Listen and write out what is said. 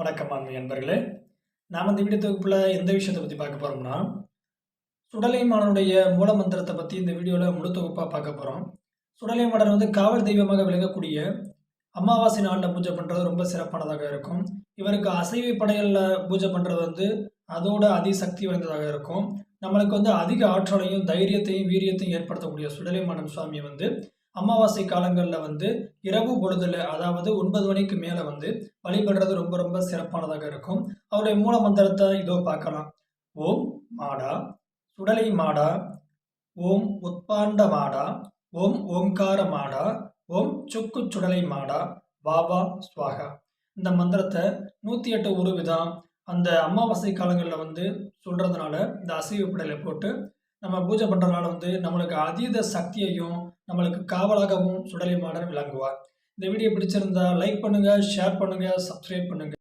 வணக்கம் அன்பு நண்பர்களே. நாம் இந்த வீடியோ தொகுப்பில் எந்த விஷயத்தை பற்றி பார்க்க போகிறோம்னா சுடலை மாடனுடைய மூல மந்திரத்தை பற்றி இந்த வீடியோவில் முழு தொகுப்பாக பார்க்க போகிறோம் சுடலை மாடன் வந்து காவல் தெய்வமாக விளங்கக்கூடிய அமாவாசை நாளில் பூஜை பண்ணுறது ரொம்ப சிறப்பானதாக இருக்கும். இவருக்கு அசைவை படையலில் பூஜை பண்ணுறது வந்து அதோட அதிசக்தி வாய்ந்ததாக இருக்கும். நம்மளுக்கு வந்து அதிக ஆற்றலையும் தைரியத்தையும் வீரியத்தையும் ஏற்படுத்தக்கூடிய சுடலை மாடன் சுவாமி வந்து அமாவாசை காலங்களில் வந்து இரவு பொழுதுல அதாவது ஒன்பது மணிக்கு மேலே வந்து வழிபடுறது ரொம்ப ரொம்ப சிறப்பானதாக இருக்கும். அவருடைய மூல மந்திரத்தை இதோ பார்க்கலாம். ஓம் மாடா சுடலை மாடா ஓம் உத்பாண்ட மாடா ஓம் ஓம்கார மாடா ஓம் சுக்கு சுடலை மாடா பாபா ஸ்வாகா இந்த மந்திரத்தை நூற்றி எட்டு ஒரு விதம் அந்த அமாவாசை காலங்களில் வந்து சொல்கிறதுனால இந்த அசைவு பிடலை போட்டு நம்ம பூஜை பண்ணுறதுனால வந்து நம்மளுக்கு அதீத சக்தியையும் நம்மளுக்கு காவலாகவும் சுடலை மாடன் விளங்குவார். இந்த வீடியோ பிடிச்சிருந்தா லைக் பண்ணுங்கள் ஷேர் பண்ணுங்கள் சப்ஸ்கிரைப் பண்ணுங்கள்